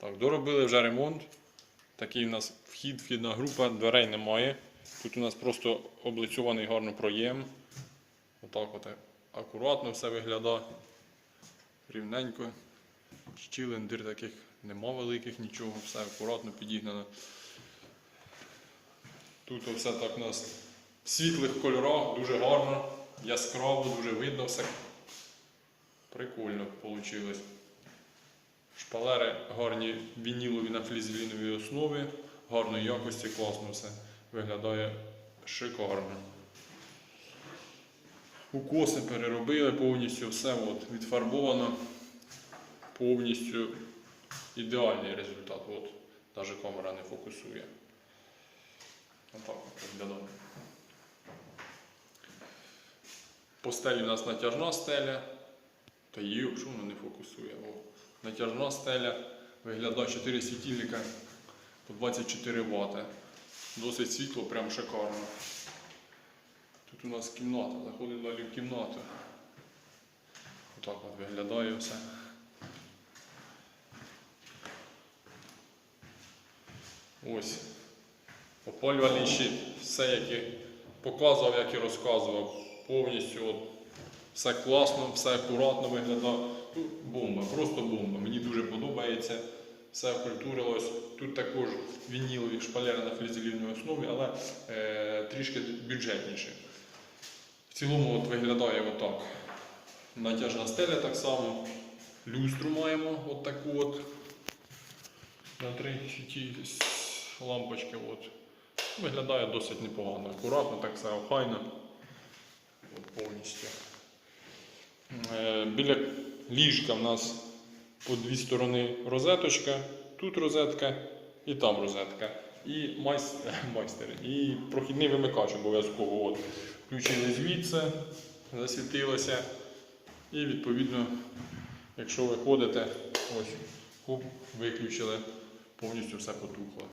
Так, доробили вже ремонт. Такий у нас вхід, вхідна група, дверей немає. Тут у нас просто облицьований гарно проєм. Отак от акуратно все виглядає. Рівненько. Щілин, дир таких нема великих нічого, все акуратно підігнано. Тут все так у нас в світлих кольорах, дуже гарно, яскраво, дуже видно все. Прикольно вийшло. Шпалери гарні вінілові на флізеліновій основі, гарної якості, класно все. Виглядає шикарно. Укоси переробили повністю, все от, відфарбовано. Повністю ідеальний результат. От, навіть камера не фокусує. Отак от виглядає. Постель у нас натяжна стеля. Та її що вона не фокусує. О. Натяжна стеля. Виглядає 4 світильника по 24 Вт. Досить світло, прям шикарно. Тут у нас кімната. Заходимо далі в кімнату. Отак от виглядає все. Ось. Опалювальний щит. Все, як і показував, як і розказував. Повністю от, все класно, все акуратно виглядає. Тут бомба, просто бомба. Мені дуже подобається. Все окультурилось. Тут також вінілові шпалери на флізелівній основі, але е, трішки бюджетніше. В цілому от виглядає отак. Натяжна стеля так само. Люстру маємо от таку от. На три лампочки. От. Виглядає досить непогано. Акуратно, так все охайно. От повністю. Е, Біля ліжка в нас по дві сторони розеточка. Тут розетка і там розетка. І майстер. І прохідний вимикач обов'язково. От. Включили звідси, засвітилося. І відповідно, якщо ви ходите, ось, хоп, виключили, повністю все потухло.